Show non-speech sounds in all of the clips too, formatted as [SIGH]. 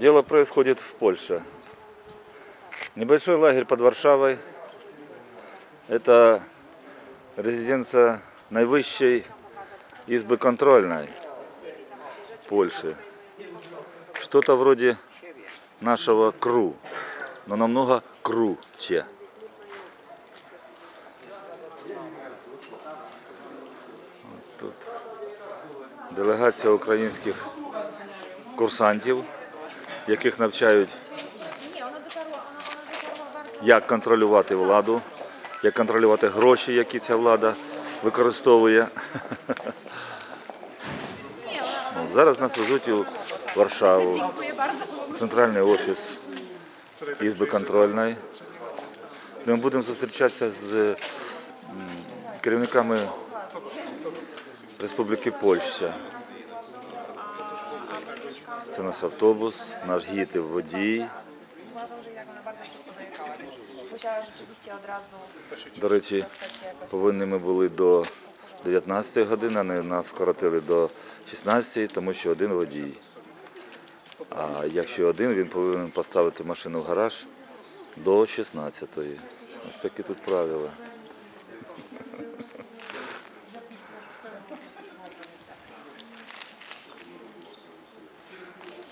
Дело происходит в Польше. Небольшой лагерь под Варшавой. Это резиденция наивысшей избы контрольной Польши. Что-то вроде нашего КРУ, но намного круче. От Тут делегація українських курсантів, Яких навчають, як контролювати владу, як контролювати гроші, які ця влада використовує. Зараз нас везуть у Варшаву, центральний офіс ізби контрольної. Ми будемо зустрічатися з керівниками Республіки Польща. Це наш автобус, наш гід і водій. До речі, повинні ми були до 19 години, а не нас скоротили до 16, тому що один водій. А якщо один, він повинен поставити машину в гараж до 16. Ось такі тут правила.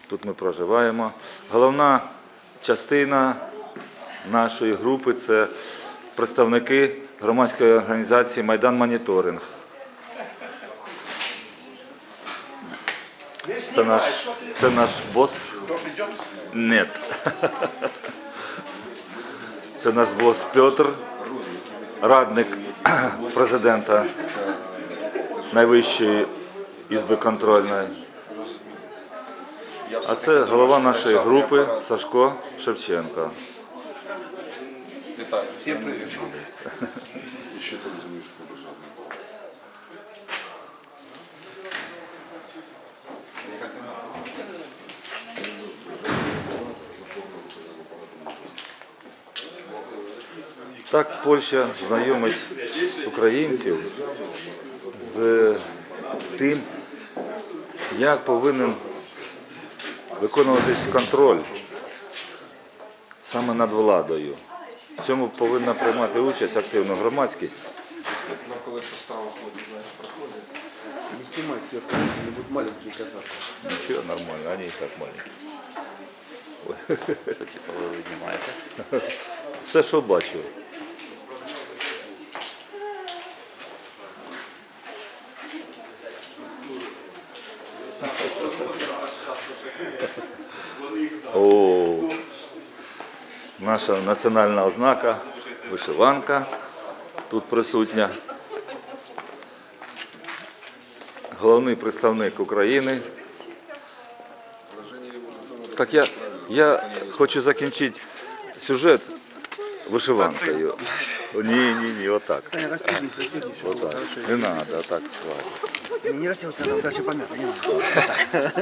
Тут ми проживаємо. Головна частина нашої групи це представники громадської організації Майдан Моніторинг. Це наш, це наш бос. Ні. Це наш бос Петр, радник [CLEARS THROAT] президента найвищої ізби контрольної. А це голова нашої групи Сашко Шевченко. Вітаю. Всім привіт. Ще там розумієш, побажати. Так Польща знайомить українців з тим, як повинен виконуватись контроль саме над владою. В цьому повинна приймати участь активна громадськість. На коли постава ходить, знаєш, проходить. Не снимай сверху, они будут маленькие казаться. Нічого нормально, вони і так маленькі. Ой, [LAUGHS] типа ви знімаєте. Все, що бачу. О, наша національна ознака, вишиванка тут присутня. Головний представник України. Так я, я хочу закінчити сюжет вишиванкою. Ні, ні, ні, отак. Отак. Не треба, отак. хватить. Не, там дальше помято, не надо.